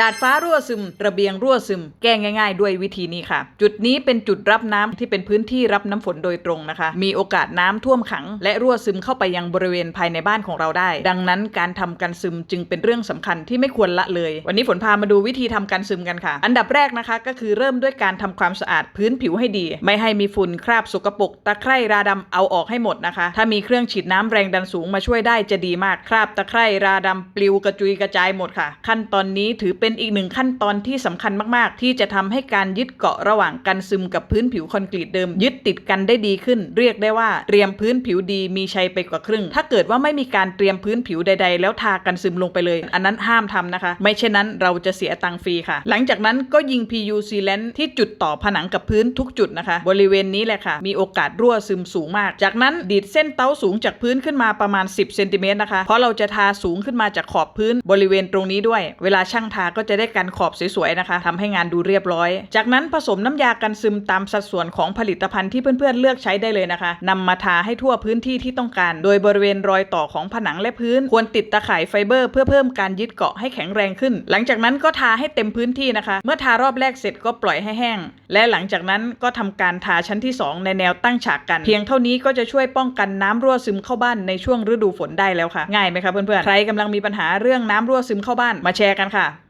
ดาดฟ้ารั่วซึม ระเบียงรั่วซึม แก้ง่ายๆ ด้วยวิธีนี้ค่ะ จุดนี้เป็นจุดรับน้ำที่เป็นพื้นที่รับน้ำฝนโดยตรงนะคะ มีโอกาสน้ำท่วมขัง และรั่วซึมเข้าไปยังบริเวณภายในบ้านของเราได้ ดังนั้นการทำกันซึมจึงเป็นเรื่องสำคัญที่ไม่ควรละเลย วันนี้ฝนพามาดูวิธีทำการซึมกันค่ะ อันดับแรกนะคะ ก็คือเริ่มด้วยการทำความสะอาดพื้นผิวให้ดี ไม่ให้มีฝุ่นคราบสกปรกตะไคร่ราดำเอาออกให้หมดนะคะ ถ้ามีเครื่องฉีดน้ำแรงดันสูงมาช่วยได้จะดีมากคราบตะไคร่ราดำปลิวกระจุยกระจายหมดค่ะ ขั้นตอนนี้ถือเป็น็นอีกหนึ่งขั้นตอนที่สำคัญมาก ๆ ที่จะทำให้การยึดเกาะระหว่างกันซึมกับพื้นผิวคอนกรีตเดิม ยึดติดกันได้ดีขึ้น เรียกได้ว่าเตรียมพื้นผิวดีมีชัยไปกว่าครึ่ง ถ้าเกิดว่าไม่มีการเตรียมพื้นผิวใด ๆ แล้วทากันซึมลงไปเลย อันนั้นห้ามทำนะคะ ไม่เช่นนั้นเราจะเสียตังค์ฟรีค่ะ หลังจากนั้นก็ยิง PU sealant ที่จุดต่อผนังกับพื้นทุกจุดนะคะ บริเวณนี้แหละค่ะ มีโอกาสรั่วซึมสูงมาก จากนั้นดีดเส้นเต้าสูงจากพื้นขึ้นมาประมาณ 10เซนติเมตรนะคะเพราะเราจะทาสูงขึ้นมาจากขอบพื้นบริเวณตรงนี้ด้วย เวลาช่างทาก็จะได้กันขอบสวยๆนะคะทำให้งานดูเรียบร้อย จากนั้นผสมน้ำยากันซึมตามสัดส่วนของผลิตภัณฑ์ที่เพื่อนๆเลือกใช้ได้เลยนะคะนำมาทาให้ทั่วพื้นที่ที่ต้องการ โดยบริเวณรอยต่อของผนังและพื้น ควรติดตะข่ายไฟเบอร์เพื่อเพิ่มการยึดเกาะให้แข็งแรงขึ้น หลังจากนั้นก็ทาให้เต็มพื้นที่นะคะ เมื่อทารอบแรกเสร็จก็ปล่อยให้แห้ง และหลังจากนั้นก็ทำการทาชั้นที่ 2 ในแนวตั้งฉากกัน เพียงเท่านี้ก็จะช่วยป้องกันน้ำรั่วซึมเข้าบ้านในช่วงฤดูฝนได้แล้วค่ะ ง่ายไหมคะเพื่อนๆใครกำลังมีปัญหาเรื่องน้ำรั่วซึมเข้าบ้านมาแชร์กันค่ะ